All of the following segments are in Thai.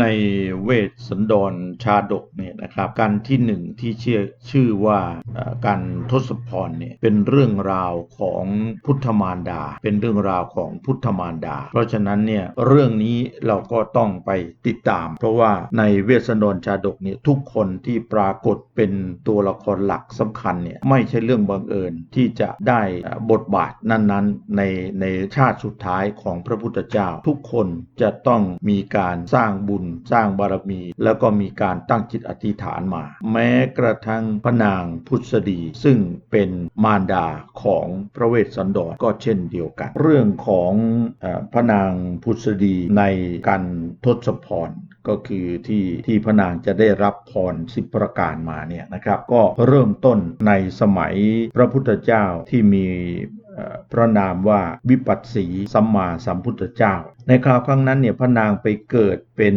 ในเวสสันดรชาดกเนี่ยนะครับการที่หนึ่งที่เชื่อชื่อว่าการทศพรเนี่ยเป็นเรื่องราวของพุทธมารดา เป็นเรื่องราวของพุทธมารดา เพราะฉะนั้นเนี่ยเรื่องนี้เราก็ต้องไปติดตาม เพราะว่าในเวสสันดรชาดกเนี่ยทุกคนที่ปรากฏเป็นตัวละครหลักสำคัญเนี่ยไม่ใช่เรื่องบังเอิญที่จะได้บทบาทนั้นๆในในชาติสุดท้ายของพระพุทธเจ้า ทุกคนจะต้องมีการสร้างบุญสร้างบารมี แล้วก็มีการตั้งจิตอธิษฐานมา แม้กระทั่งพระนางพุทธดี ซึ่งเป็นมารดาของพระเวสสันดรก็เช่นเดียวกัน เรื่องของอพระนางพุทธดีในการทศพรก็คือที่ที่พระนางจะได้รับพรสิบประการมาเนี่ยนะครับ ก็เริ่มต้นในสมัยพระพุทธเจ้าที่มีพระนามว่าวิปัสสีสัมมาสัมพุทธเจ้า ในคราวครั้งนั้นเนี่ยพระนางไปเกิดเป็น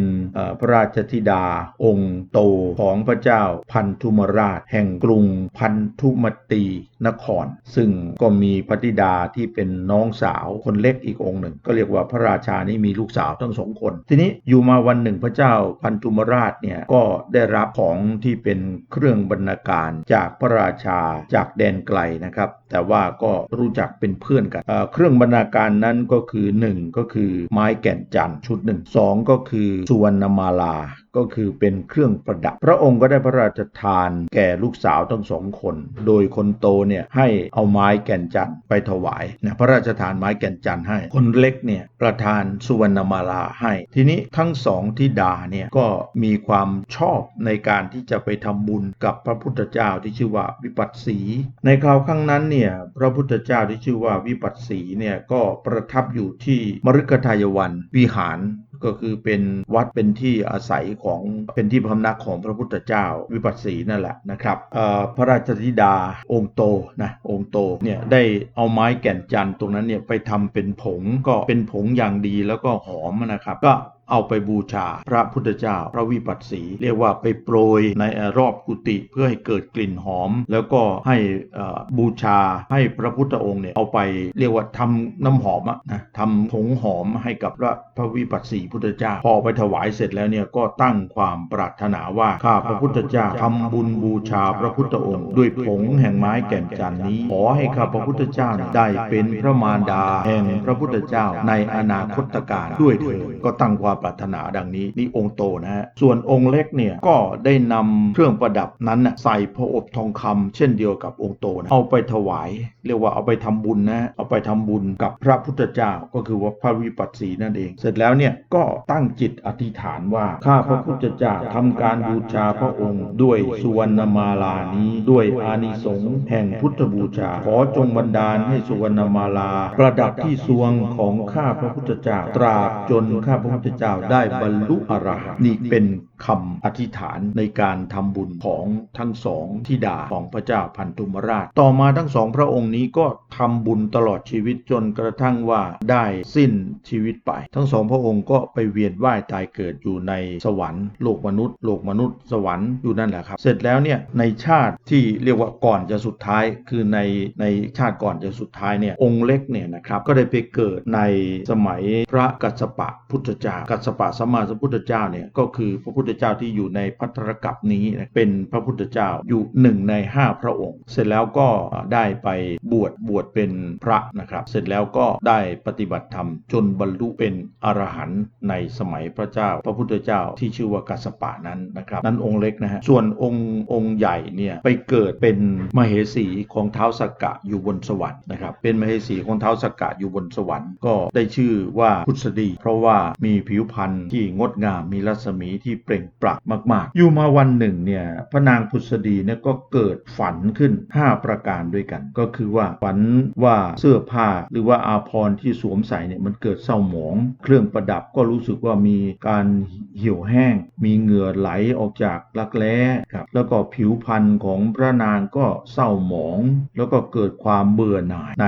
พระราชธิดา องค์โตของพระเจ้าพันธุมราช แห่งกรุงพันธุมตีนคร ซึ่งก็มีพระธิดาที่เป็นน้องสาวคนเล็กอีกองค์หนึ่ง ก็เรียกว่าพระราชานี่มีลูกสาวทั้งสองคน ทีนี้อยู่มาวันหนึ่งพระเจ้าพันธุมราชเนี่ยก็ได้รับของที่เป็นเครื่องบรรณาการจากพระราชาจากแดนไกลนะครับแต่ว่าก็รู้จักเป็นเพื่อนกันเอ่อเครื่องบรรณาการนั้นก็คือ 1 ก็คือไม้แก่นจันทร์ชุดหนึ่งสองก็คือสุวรรณมาลาก็คือเป็นเครื่องประดับ พระองค์ก็ได้พระราชทานแก่ลูกสาวทั้งสองคน โดยคนโตเนี่ยให้เอาไม้แก่นจันทร์ไปถวายนะพระราชทานไม้แก่นจันทร์ให้ คนเล็กเนี่ยประทานสุวรรณมาลาให้ ทีนี้ทั้งสองที่ดาเนี่ยก็มีความชอบในการที่จะไปทำบุญกับพระพุทธเจ้าที่ชื่อว่าวิปัสสี ในคราวครั้งนั้นเนี่ยพระพุทธเจ้าที่ชื่อว่าวิปัสสีเนี่ยก็ประทับอยู่ที่มฤคทายวันวิหารก็คือเป็นวัดเป็นที่อาศัยของเป็นที่พำนักของพระพุทธเจ้าวิปัสสีนั่นแหละนะครับพระราชธิดาองค์โตนะองค์โตเนี่ยได้เอาไม้แก่นจันทร์ตรงนั้นเนี่ยไปทำเป็นผงก็เป็นผงอย่างดีแล้วก็หอมนะครับก็ เอาไปบูชา พระพุทธเจ้าพระวิปัสสี เรียกว่าไปโปรยในรอบกุฏิเพื่อให้เกิดกลิ่นหอม แล้วก็ให้บูชาให้พระพุทธองค์เนี่ยเอาไปเรียกว่าทำน้ำหอมอะนะทำผงหอมให้กับพระพระวิปัสสีพุทธเจ้า พอไปถวายเสร็จแล้วเนี่ยก็ตั้งความปรารถนาว่าข้าพระพุทธเจ้าทำบุญบูชาพระพุทธองค์ ด้วยผงแห่งไม้แก่นจันนี้ขอให้ข้าพระพุทธเจ้าได้เป็นพระมารดาแห่งพระพุทธเจ้าในอนาคตการด้วยเถิดก็ตั้งความปรารถนาดังนี้ นี่องค์โตนะฮะส่วนองค์เล็กเนี่ยก็ได้นำเครื่องประดับนั้นน่ะใส่พระอบทองคำเช่นเดียวกับองค์โตนะเอาไปถวาย เรียกว่าเอาไปทำบุญนะเอาไปทำบุญกับพระพุทธเจ้าก็คือว่าพระวิปัสสีนั่นเอง เสร็จแล้วเนี่ยก็ตั้งจิตอธิษฐานว่าข้าพระพุทธเจ้าทำการบูชาพระองค์ ด้วยสุวรรณมาลานี้ด้วยอานิสงส์แห่งพุทธบูชา ขอจงบันดาลให้สุวรรณมาลา ประดับที่สวงของข้าพระพุทธเจ้าตราบจนข้าพระพุทธเจ้าได้บรรลุอรหันต์นี่เป็นคำอธิษฐานในการทำบุญของทั้งสองทิดาของพระเจ้าพันธุมราช ต่อมาทั้งสองพระองค์นี้ก็ทำบุญตลอดชีวิตจนกระทั่งว่าได้สิ้นชีวิตไป ทั้งสองพระองค์ก็ไปเวียนว่ายตายเกิดอยู่ในสวรรค์โลกมนุษย์โลกมนุษย์สวรรค์อยู่นั่นแหละครับ เสร็จแล้วเนี่ยในชาติที่เรียกว่าก่อนจะสุดท้าย คือในในชาติก่อนจะสุดท้ายเนี่ยองค์เล็กเนี่ยนะครับก็ได้ไปเกิดในสมัยพระกัสสปะพุทธเจ้ากัสสปะสัมมาสัมพุทธเจ้าเนี่ยก็คือพระพุทธเจ้าที่อยู่ในพัทธรกัปนี้นะเป็นพระพุทธเจ้าอยู่หนึ่งในห้าพระองค์ เสร็จแล้วก็ได้ไปบวชบวชเป็นพระนะครับ เสร็จแล้วก็ได้ปฏิบัติธรรมจนบรรลุเป็นอรหันต์ในสมัยพระเจ้า พระพุทธเจ้าที่ชื่อว่ากัสปะนั้นนะครับนั้นองค์เล็กนะฮะส่วนองค์องค์ใหญ่เนี่ยไปเกิดเป็นมเหสีของเท้าสักกะอยู่บนสวรรค์นะครับเป็นมเหสีของเท้าสักกะอยู่บนสวรรค์ก็ได้ชื่อว่าพุทธดี เพราะว่ามีผิวพรรณที่งดงามมีรัศมีที่เปล่งปลั่งมาก ๆ อยู่มาวันหนึ่งเนี่ยพระนางพุทธดีเนี่ยก็เกิดฝันขึ้น 5 ประการด้วยกัน ก็คือว่าฝันว่าเสื้อผ้าหรือว่าอาภรณ์ที่สวมใส่เนี่ยมันเกิดเศร้าหมอง เครื่องประดับก็รู้สึกว่ามีการเหี่ยวแห้ง มีเหงื่อไหลออกจากรักแร้ครับแล้วก็ผิวพรรณของพระนางก็เศร้าหมอง แล้วก็เกิดความเบื่อหน่ายใน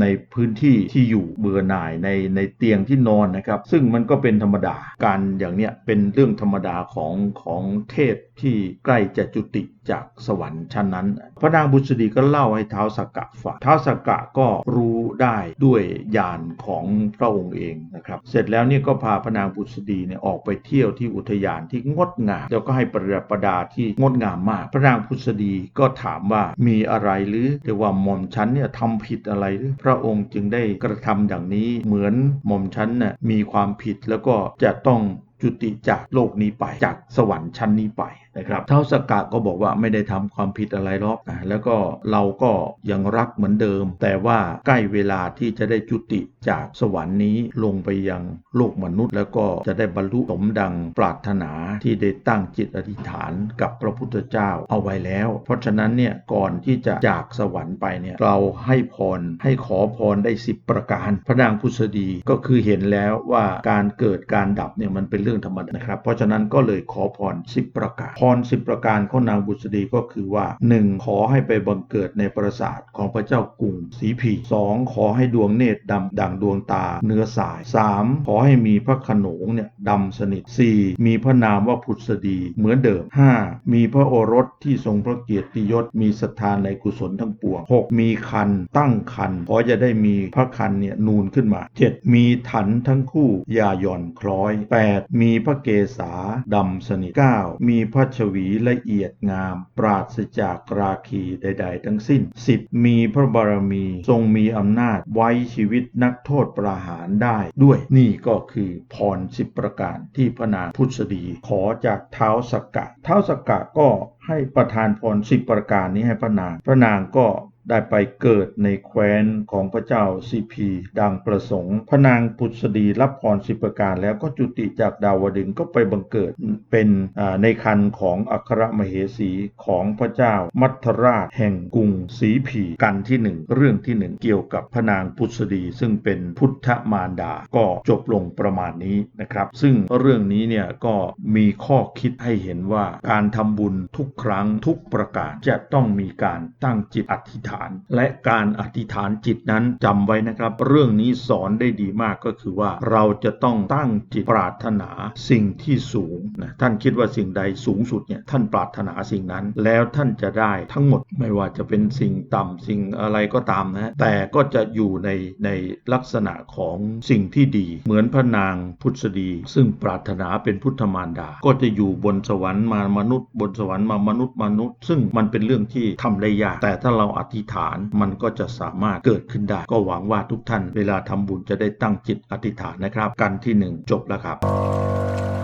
ในพื้นที่ที่อยู่เบื่อหน่ายในในเตียงที่นอนนะครับ ซึ่งมันก็เป็นธรรมดา การอย่างเนี้ยเป็นเรื่องธรรมดาของของเทพ ที่ใกล้จะจุติจากสวรรค์ชั้นนั้น พระนางบุษดีก็เล่าให้เท้าสกกะฟังเท้าสกกะก็รู้ได้ด้วยญาณของพระองค์เองนะครับ เสร็จแล้วเนี่ยก็พาพระนางบุษดีเนี่ยออกไปเที่ยวที่อุทยานที่งดงาม แล้วก็ให้ประดับประดาที่งดงามมาก พระนางบุษดีก็ถามว่ามีอะไรหรือเรียกว่าหม่อมฉันเนี่ยทำผิดอะไรหรือพระองค์จึงได้กระทำอย่างนี้เหมือนหม่อมฉันน่ะมีความผิดแล้วก็จะต้องจุติจากโลกนี้ไปจากสวรรค์ชั้นนี้ไป นะครับเท้าสกกะก็บอกว่าไม่ได้ทำความผิดอะไรหรอกอะแล้วก็เราก็ยังรักเหมือนเดิม แต่ว่าใกล้เวลาที่จะได้จุติจากสวรรค์นี้ลงไปยังโลกมนุษย์ แล้วก็จะได้บรรลุสมดังปรารถนาที่ได้ตั้งจิตอธิษฐานกับพระพุทธเจ้าเอาไว้แล้ว เพราะฉะนั้นเนี่ยก่อนที่จะจากสวรรค์ไปเนี่ยเราให้พรให้ขอพรได้ 10 ประการ พระนางพุทธดีก็คือเห็นแล้วว่าการเกิดการดับเนี่ยมันเป็นเรื่องธรรมดานะครับ เพราะฉะนั้นก็เลยขอพร 10 ประการพร10ประการของนางบุษดีก็คือว่า 1. ขอให้ไปบังเกิดในปราสาทของพระเจ้ากรุงศรีผี 2. ขอให้ดวงเนตรดำดังดวงตาเนื้อสาย 3. ขอให้มีพระขนงเนี่ยดำสนิท 4. มีพระนามว่าพุทธดีเหมือนเดิม 5. มีพระโอรสที่ทรงพระเกียรติยศมีศรัทธาในกุศลทั้งปวง 6. มีคันตั้งคันขอจะได้มีพระคันเนี่ยนูนขึ้นมา 7. มีถันทั้งคู่อย่าหย่อนคล้อย 8. มีพระเกศาดำสนิท 9. มีพระชวีละเอียดงาม ปราศจากราคีใด ๆ ทั้งสิ้น 10. มีพระบารมีทรงมีอำนาจไว้ชีวิตนักโทษประหารได้ด้วยนี่ก็คือพรสิบประการที่พระนางพุทธดี ขอจากเท้าสกกะ เท้าสกกะก็ให้ประทานพรสิบประการนี้ให้พระนาง พระนางก็ ได้ไปเกิดในแคว้นของพระเจ้าซีพีดังประสงค์ พระนางพุทธดีรับพรสิบประการแล้วก็จุติจากดาวดึงก็ไปบังเกิดเป็นในคันของอัครมเหสีของพระเจ้ามัทราชแห่งกรุงศรีผีกันที่หนึ่งเรื่องที่หนึ่งเกี่ยวกับพระนางพุทธดีซึ่งเป็นพุทธมารดาก็จบลงประมาณนี้นะครับ ซึ่งเรื่องนี้เนี่ยก็มีข้อคิดให้เห็นว่าการทำบุญทุกครั้งทุกประการจะต้องมีการตั้งจิตอธิษฐานและการอธิษฐานจิตนั้นจำไว้นะครับ เรื่องนี้สอนได้ดีมากก็คือว่าเราจะต้องตั้งจิตปรารถนาสิ่งที่สูงนะท่านคิดว่าสิ่งใดสูงสุดเนี่ยท่านปรารถนาสิ่งนั้น แล้วท่านจะได้ทั้งหมดไม่ว่าจะเป็นสิ่งต่ำสิ่งอะไรก็ตามนะแต่ก็จะอยู่ในในลักษณะของสิ่งที่ดี เหมือนพระนางพุทธดีซึ่งปรารถนาเป็นพุทธมารดา ก็จะอยู่บนสวรรค์มามนุษย์ บนสวรรค์มามนุษย์มนุษย์ ซึ่งมันเป็นเรื่องที่ทำได้ยาก แต่ถ้าเราอธิษฐาน มันก็จะสามารถเกิดขึ้นได้ ก็หวังว่าทุกท่านเวลาทำบุญจะได้ตั้งจิตอธิษฐานนะครับ กันที่หนึ่งจบแล้วครับ